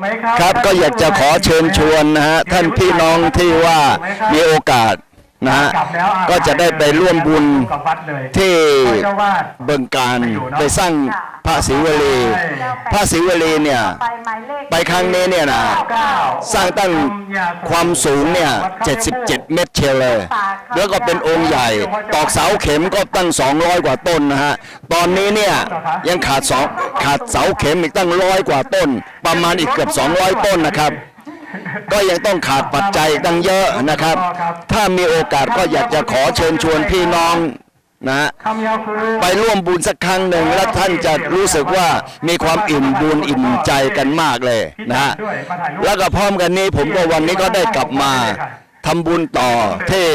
ไหมครับครับก็อยากจะขอเชิญชวนนะฮะท่านพี่น้องที่ว่ามีโอกาสนะฮะกลับแล้วอ่ก็จะได้ไปร่วมบุญกับวัดเลยที่เจ้าวาดเบิงการไปสร้างพระศรีวลีใช่พระศรีวลีเนี่ยไปหมายเลขไปครั้งนี้เนี่ยนะเก้าสร้างตั้งความสูงเนี่ย 77 เมตรเชียวเลย แล้วก็เป็นองค์ใหญ่ตอกเสาเข็มก็ตั้ง 200 กว่าต้นนะฮะ ตอนนี้เนี่ยยังขาดสองขาดเสาเข็มอีกตั้งร้อยกว่าต้น ประมาณอีกเกือบ 200 ต้นนะครับ ก็ยังต้องขาดปัจจัยตั้งเยอะนะครับ ถ้ามีโอกาสก็อยากจะขอเชิญชวนพี่น้องนะไปร่วมบุญสักครั้งหนึ่งแล้วท่านจะรู้สึกว่ามีความอิ่มบุญอิ่มใจกันมากเลยนะฮะแล้วก็พร้อมกันนี้ผมก็วันนี้ก็ได้กลับมาทำบุญต่อที่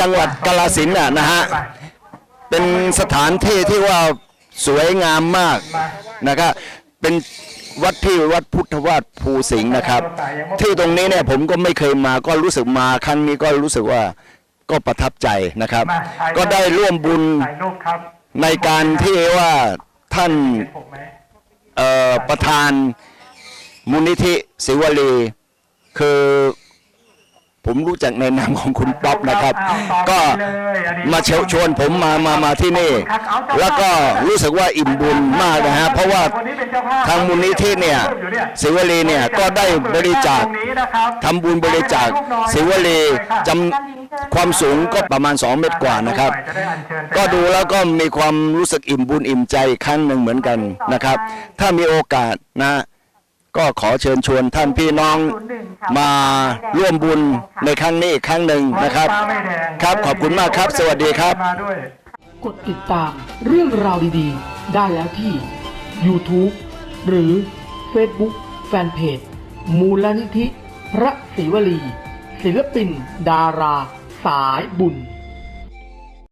จังหวัดกาฬสินน่ะนะฮะเป็นสถานที่ที่ว่าสวยงามมากนะครับเป็น วัดที่วัดพุทธวาสภูสิงห์นะครับ ที่ตรงนี้เนี่ยผมก็ไม่เคยมาก็รู้สึกมาครั้งนี้ก็รู้สึกว่าก็ประทับใจนะครับมาถ่ายรูปก็ได้ร่วมบุญถ่ายรูปครับในการที่ว่าท่านเห็นผมไหมเอ่อประธานมูลนิธิศิวลีคือ ผมรู้จักในนามของคุณป๊อปนะครับอ้าวต่อก็ไปเลยอันนี้มาเชิญชวนผมมามามาที่นี่ แล้วก็รู้สึกว่าอิ่มบุญมากนะฮะเพราะว่าวันนี้เป็นเจ้ภพทางมูลนิธิเนี่ยศิวลีเนี่ยก็ได้บริจาคตรงนี้นะครับทำบุญบริจาคศิวลีจำความสูงก็ประมาณ 2 เมตรกว่านะครับจะได้อัญเชิญไปก็ดูแล้วก็มีความรู้สึกอิ่มบุญอิ่มใจอีกครั้งหนึ่งเหมือนกันนะครับ ถ้ามีโอกาสนะ ก็ขอเชิญชวนท่านพี่น้องมาร่วมบุญในครั้งนี้อีกครั้งหนึ่งนะครับ ครับขอบคุณมากครับ สวัสดีครับ กดติดตามเรื่องราวดีๆ ได้แล้วที่ YouTube หรือ Facebook Fanpage มูลนิธิ พระศิวลี ศิลปิน ดารา สายบุญ